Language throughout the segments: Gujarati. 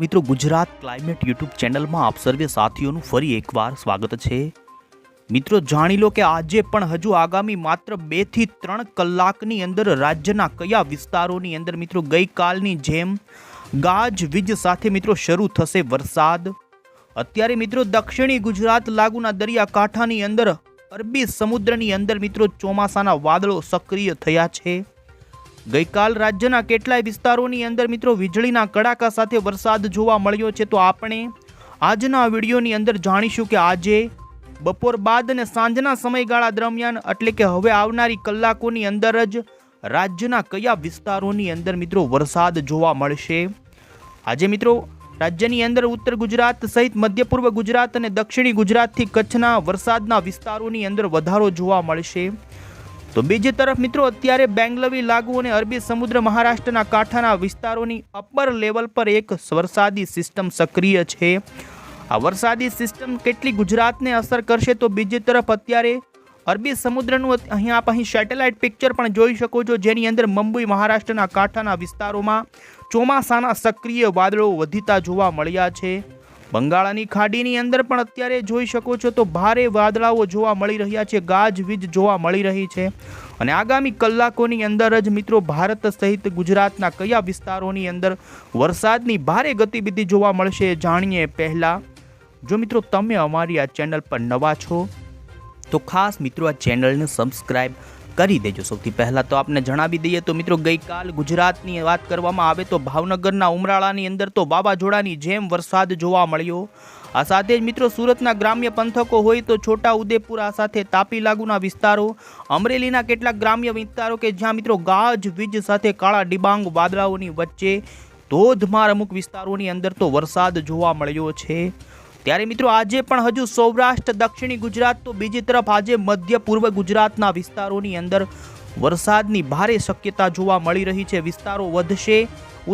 મિત્રો, ગુજરાત ક્લાઇમેટ યુટ્યુબ ચેનલમાં આપ સર્વે સાથીઓનું ફરી એકવાર સ્વાગત છે. મિત્રો, જાણી લો કે આજે પણ હજુ આગામી માત્ર બેથી ત્રણ કલાકની અંદર રાજ્યના કયા વિસ્તારોની અંદર મિત્રો ગઈકાલની જેમ ગાજ વીજ સાથે મિત્રો શરૂ થશે વરસાદ? અત્યારે મિત્રો, દક્ષિણી ગુજરાત લાગુના દરિયાકાંઠાની અંદર અરબી સમુદ્રની અંદર મિત્રો ચોમાસાના વાદળો સક્રિય થયા છે. ગઈકાલ રાજ્યના કેટલાય વિસ્તારોની અંદર મિત્રો વીજળીના કડાકા સાથે વરસાદ જોવા મળ્યો છે, તો આપણે આજના વિડીયોની અંદર જાણીશું કે આજે બપોર બાદ અને સાંજના સમયગાળા દરમિયાન એટલે કે હવે આવનારી કલાકોની અંદર જ રાજ્યના કયા વિસ્તારોની અંદર મિત્રો વરસાદ જોવા મળશે. આજે મિત્રો રાજ્યની અંદર ઉત્તર ગુજરાત સહિત મધ્ય પૂર્વ ગુજરાત અને દક્ષિણી ગુજરાતથી કચ્છના વરસાદના વિસ્તારોની અંદર વધારો જોવા મળશે. તો બીજી તરફ મિત્રો, અત્યારે બેંગલવી, લાગુ અને અરબી સમુદ્ર મહારાષ્ટ્રના કાંઠાના વિસ્તારોની અપર લેવલ પર એક વરસાદી સિસ્ટમ સક્રિય છે. આ વરસાદી સિસ્ટમ કેટલી ગુજરાતને અસર કરશે તો બીજી તરફ અત્યારે અરબી સમુદ્રનું અહીં આપ અહીં સેટેલાઇટ પિક્ચર પણ જોઈ શકો છો, જેની અંદર મુંબઈ, મહારાષ્ટ્રના કાંઠાના વિસ્તારોમાં ચોમાસાના સક્રિય વાદળો વધીતા જોવા મળ્યા છે. બંગાળાની ખાડીની અંદર પણ અત્યારે જોઈ શકો છો તો ભારે વાદળાઓ જોવા મળી રહ્યા છે ગાજવીજ જોવા મળી રહી છે અને આગામી કલાકોની અંદર જ મિત્રો ભારત સહિત ગુજરાતના કયા વિસ્તારોની અંદર વરસાદની ભારે ગતિવિધિ જોવા મળશે જાણીએ પહેલાં. જો મિત્રો તમે અમારી આ ચેનલ પર નવા છો, તો ખાસ મિત્રો આ ચેનલને સબસ્ક્રાઇબ કરી દેજો. સૌથી પહેલાં તો આપને જણાવી દઈએ તો મિત્રો, ગઈકાલ ગુજરાતની વાત કરવામાં આવે તો ભાવનગરના ઉમરાળાની અંદર તો વાવાઝોડાની જેમ વરસાદ જોવા મળ્યો. આ સાથે જ મિત્રો, સુરતના ગ્રામ્ય પંથકો હોય તો છોટા ઉદેપુર, આ સાથે તાપી લાગુના વિસ્તારો, અમરેલીના કેટલાક ગ્રામ્ય વિસ્તારો કે જ્યાં મિત્રો ગાજ, વીજ સાથે કાળા ડિબાંગ વાદળાઓની વચ્ચે ધોધમાર અમુક વિસ્તારોની અંદર તો વરસાદ જોવા મળ્યો છે. ત્યારે મિત્રો આજે પણ હજુ સૌરાષ્ટ્ર, દક્ષિણી ગુજરાત તો બીજી તરફ આજે મધ્ય પૂર્વ ગુજરાતના વિસ્તારોની અંદર વરસાદની ભારે શક્યતા જોવા મળી રહી છે. વિસ્તારો વધશે.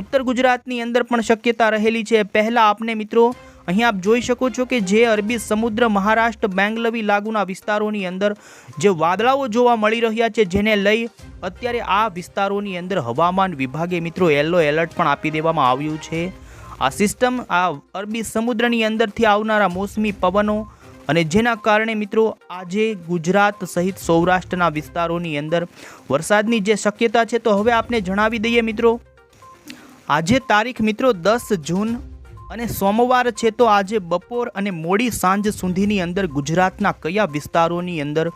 ઉત્તર ગુજરાતની અંદર પણ શક્યતા રહેલી છે. પહેલાં આપને મિત્રો અહીં આપ જોઈ શકો છો કે જે અરબી સમુદ્ર, મહારાષ્ટ્ર, બેંગલવી લાગુના વિસ્તારોની અંદર જે વાદળાઓ જોવા મળી રહ્યા છે, જેને લઈ અત્યારે આ વિસ્તારોની અંદર હવામાન વિભાગે મિત્રો યલો એલર્ટ પણ આપી દેવામાં આવ્યું છે. આ સિસ્ટમ આ અરબી સમુદ્રની અંદરથી આવનારા મોસમી પવનો અને જેના કારણે મિત્રો આજે ગુજરાત સહિત સૌરાષ્ટ્રના વિસ્તારોની અંદર વરસાદની જે શક્યતા છે તો હવે આપને જણાવી દઈએ મિત્રો. આજે તારીખ મિત્રો દસ જૂન અને સોમવાર છે તો આજે બપોર અને મોડી સાંજ સુધીની અંદર ગુજરાતના કયા વિસ્તારોની અંદર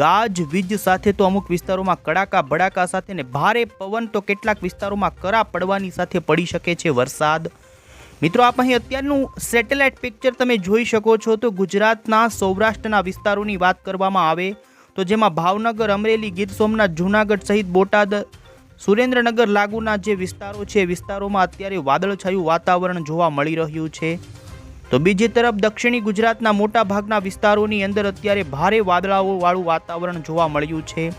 ગાજ, વીજ સાથે તો અમુક વિસ્તારોમાં કડાકા, ભડાકા સાથે ને ભારે પવન તો કેટલાક વિસ્તારોમાં કરા પડવાની સાથે પડી શકે છે વરસાદ. મિત્રો, આપ અહીં અત્યારનું સેટેલાઇટ પિક્ચર તમે જોઈ શકો છો. તો ગુજરાતના, સૌરાષ્ટ્રના વિસ્તારોની વાત કરવામાં આવે તો જેમાં ભાવનગર, અમરેલી ગીર સોમનાથ, જૂનાગઢ સહિત બોટાદ, સુરેન્દ્રનગર લાગુના જે વિસ્તારો છે વિસ્તારોમાં અત્યારે વાદળછાયું વાતાવરણ જોવા મળી રહ્યું છે. તો બીજી તરફ દક્ષિણી ગુજરાતના મોટા ભાગના વિસ્તારોની અંદર અત્યારે ભારે વાદળાઓવાળું વાતાવરણ જોવા મળ્યું છે.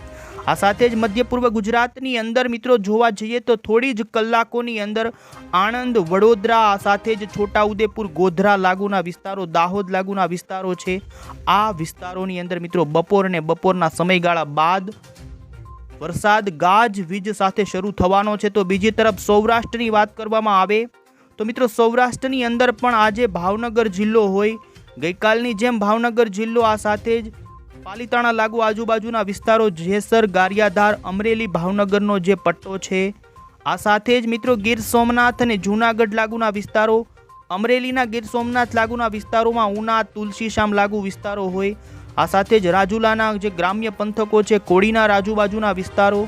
આ સાથે જ મધ્ય પૂર્વ ગુજરાતની અંદર મિત્રો જોવા જઈએ તો થોડી જ કલાકોની અંદર આણંદ, વડોદરા, આ સાથે જ છોટાઉદેપુર, ગોધરા લાગુના વિસ્તારો, દાહોદ લાગુના વિસ્તારો છે. આ વિસ્તારોની અંદર મિત્રો બપોર અને બપોરના સમયગાળા બાદ વરસાદ ગાજ વીજ સાથે શરૂ થવાનો છે. તો બીજી તરફ સૌરાષ્ટ્રની વાત કરવામાં આવે તો મિત્રો સૌરાષ્ટ્રની અંદર પણ આજે ભાવનગર જિલ્લો હોય. ગઈકાલની જેમ ભાવનગર જિલ્લો આ સાથે જ પાલીતાણા લાગુ આજુબાજુના વિસ્તારો જેસર, ગારિયાધાર, અમરેલી, ભાવનગરનો જે પટ્ટો છે, આ સાથે જ મિત્રો ગીર સોમનાથ અને જૂનાગઢ લાગુના વિસ્તારો, અમરેલીના ગીર સોમનાથ લાગુના વિસ્તારોમાં ઉના, તુલસીશામ લાગુ વિસ્તારો હોય. આ સાથે જ રાજુલાના જે ગ્રામ્ય પંથકો છે, કોડીના રાજુબાજુના વિસ્તારો.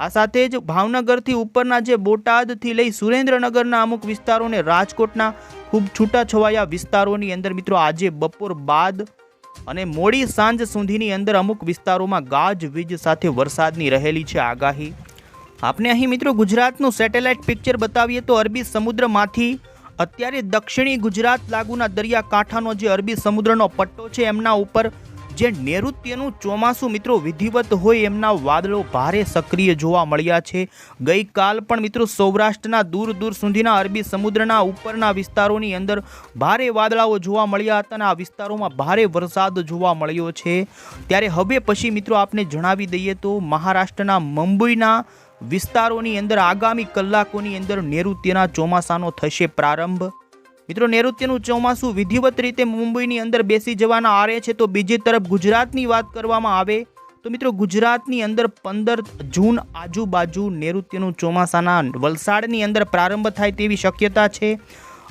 આ સાથે જ ભાવનગરથી ઉપરના જે બોટાદથી લઈ સુરેન્દ્રનગરના અમુક વિસ્તારોને રાજકોટના ખૂબ છૂટાછવાયા વિસ્તારોની અંદર મિત્રો આજે બપોર બાદ અને મોડી સાંજ સુધીની અંદર અમુક વિસ્તારોમાં ગાજ, વીજ સાથે વરસાદની રહેલી છે આગાહી. આપને અહીં મિત્રો ગુજરાતનું સેટેલાઇટ પિક્ચર બતાવીએ તો અરબી સમુદ્રમાંથી અત્યારે દક્ષિણી ગુજરાત લાગુના દરિયાકાંઠાનો જે અરબી સમુદ્રનો પટ્ટો છે, એમના ઉપર જે નૈઋત્યનું ચોમાસું મિત્રો વિધિવત હોય એમના વાદળો ભારે સક્રિય જોવા મળ્યા છે. ગઈકાલ પણ મિત્રો સૌરાષ્ટ્રના દૂર દૂર સુધીના અરબી સમુદ્રના ઉપરના વિસ્તારોની અંદર ભારે વાદળાઓ જોવા મળ્યા હતા અને આ વિસ્તારોમાં ભારે વરસાદ જોવા મળ્યો છે. ત્યારે હવે પછી મિત્રો આપને જણાવી દઈએ તો મહારાષ્ટ્રના મુંબઈના વિસ્તારોની અંદર આગામી કલાકોની અંદર નૈઋત્યના ચોમાસાનો થશે પ્રારંભ. મિત્રો, નૈઋત્યનું ચોમાસું વિધિવત રીતે મુંબઈની અંદર બેસી જવાના આરે છે, તો બીજી તરફ ગુજરાતની વાત કરવામાં આવે, તો મિત્રો, ગુજરાતની અંદર પંદર જૂન આજુબાજુ નૈઋત્યનું ચોમાસાના વલસાડની અંદર પ્રારંભ થાય તેવી શક્યતા છે.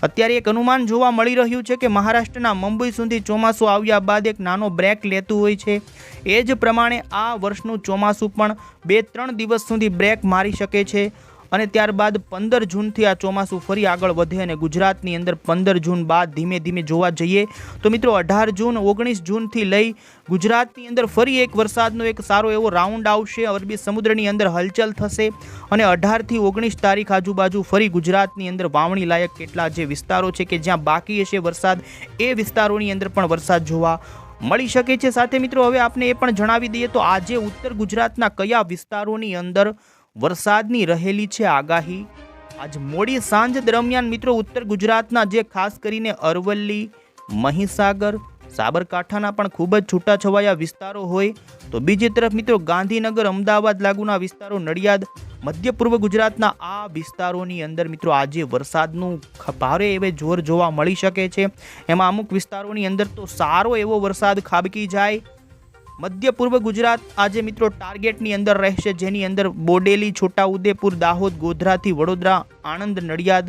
અત્યારે એક અનુમાન જોવા મળી રહ્યું છે કે મહારાષ્ટ્રના મુંબઈ સુધી ચોમાસું આવ્યા બાદ એક નાનો બ્રેક લેતું હોય છે. એ જ પ્રમાણે આ વર્ષનું ચોમાસું પણ બે ત્રણ દિવસ સુધી બ્રેક મારી શકે છે. અને ત્યારબાદ પંદર જૂનથી આ ચોમાસું ફરી આગળ વધે અને ગુજરાતની અંદર પંદર જૂન બાદ ધીમે ધીમે જોવા જઈએ તો મિત્રો અઢાર જૂન, ઓગણીસ જૂનથી લઈ ગુજરાતની અંદર ફરી એક વરસાદનો એક સારો એવો રાઉન્ડ આવશે. અરબી સમુદ્રની અંદર હલચલ થશે અને અઢારથી ઓગણીસ તારીખ આજુબાજુ ફરી ગુજરાતની અંદર વાવણી લાયક કેટલા જે વિસ્તારો છે કે જ્યાં બાકી હશે વરસાદ, એ વિસ્તારોની અંદર પણ વરસાદ જોવા મળી શકે છે. સાથે મિત્રો, હવે આપને એ પણ જણાવી દઈએ તો આજે ઉત્તર ગુજરાતના કયા વિસ્તારોની અંદર વરસાદની રહેલી છે આગાહી. આજ મોડી સાંજ દરમિયાન મિત્રો ઉત્તર ગુજરાતના જે ખાસ કરીને અરવલ્લી, મહીસાગર, સાબરકાંઠાના પણ ખૂબ જ છૂટાછવાયા વિસ્તારો હોય, તો બીજી તરફ મિત્રો ગાંધીનગર, અમદાવાદ લાગુના વિસ્તારો નડિયાદ મધ્ય પૂર્વ ગુજરાતના આ વિસ્તારોની અંદર મિત્રો આજે વરસાદનું ભારે એવે જોર જોવા મળી શકે છે. એમાં અમુક વિસ્તારોની અંદર તો સારો એવો વરસાદ ખાબકી જાય મધ્ય પૂર્વ ગુજરાત આજે મિત્રો ટાર્ગેટની અંદર રહેશે, જેની અંદર બોડેલી, છોટાઉદેપુર, દાહોદ, ગોધરાથી વડોદરા, આણંદ, નડિયાદ,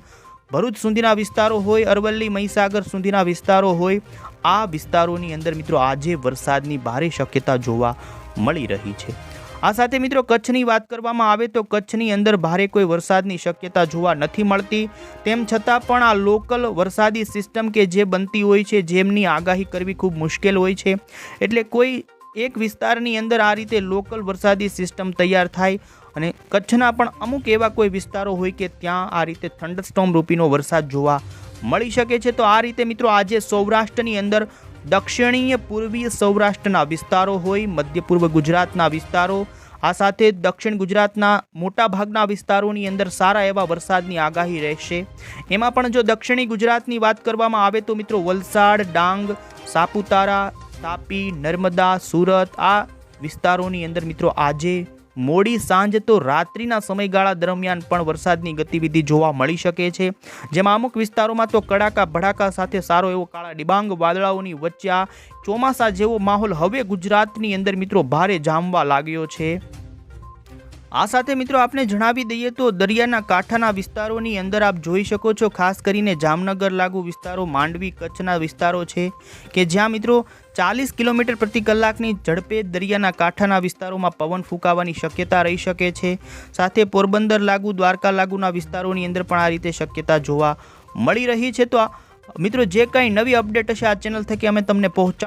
ભરૂચ સુધીના વિસ્તારો હોય, અરવલ્લી, મહીસાગર સુધીના વિસ્તારો હોય. આ વિસ્તારોની અંદર મિત્રો આજે વરસાદની ભારે શક્યતા જોવા મળી રહી છે. આ સાથે મિત્રો કચ્છની વાત કરવામાં આવે તો કચ્છની અંદર ભારે કોઈ વરસાદની શક્યતા જોવા નથી મળતી. તેમ છતાં પણ આ લોકલ વરસાદી સિસ્ટમ કે જે બનતી હોય છે, જેમની આગાહી કરવી ખૂબ મુશ્કેલ હોય છે. એટલે કોઈ એક વિસ્તારની અંદર આ રીતે લોકલ વરસાદી સિસ્ટમ તૈયાર થાય અને કચ્છના પણ અમુક એવા કોઈ વિસ્તારો હોય કે ત્યાં આ રીતે થંડરસ્ટોમ રૂપીનો વરસાદ જોવા મળી શકે છે. તો આ રીતે મિત્રો આજે સૌરાષ્ટ્રની અંદર દક્ષિણીય પૂર્વીય સૌરાષ્ટ્રના વિસ્તારો હોય, મધ્ય પૂર્વ ગુજરાતના વિસ્તારો, આ સાથે દક્ષિણ ગુજરાતના મોટા ભાગના વિસ્તારોની અંદર સારા એવા વરસાદની આગાહી રહેશે. એમાં પણ જો દક્ષિણી ગુજરાતની વાત કરવામાં આવે તો મિત્રો વલસાડ, ડાંગ, સાપુતારા તાપી, નર્મદા, સુરત આ વિસ્તારોની અંદર મિત્રો આજે મોડી સાંજ તો રાત્રિના સમયગાળા દરમિયાન પણ વરસાદની ગતિવિધિ જોવા મળી શકે છે. જેમાં અમુક વિસ્તારોમાં તો કડાકા, ભડાકા સાથે સારો એવો કાળા ડિબાંગ વાદળાઓની વચ્ચે ચોમાસા જેવો માહોલ હવે ગુજરાતની અંદર મિત્રો ભારે જામવા લાગ્યો છે. આ સાથે મિત્રો આપને જણાવી દઈએ તો દરિયાના કાંઠાના વિસ્તારોની અંદર આપ જોઈ શકો છો, ખાસ કરીને જામનગર લાગુ વિસ્તારો, માંડવી કચ્છના વિસ્તારો છે કે જ્યાં મિત્રો ચાલીસ કિલોમીટર પ્રતિ કલાકની ઝડપે દરિયાના કાંઠાના વિસ્તારોમાં પવન ફૂંકાવાની શક્યતા રહી શકે છે. સાથે પોરબંદર લાગુ, દ્વારકા લાગુના વિસ્તારોની અંદર પણ આ રીતે શક્યતા જોવા મળી રહી છે. તો મિત્રો, જે કાંઈ નવી અપડેટ હશે, આ ચેનલ થકી અમે તમને પહોંચા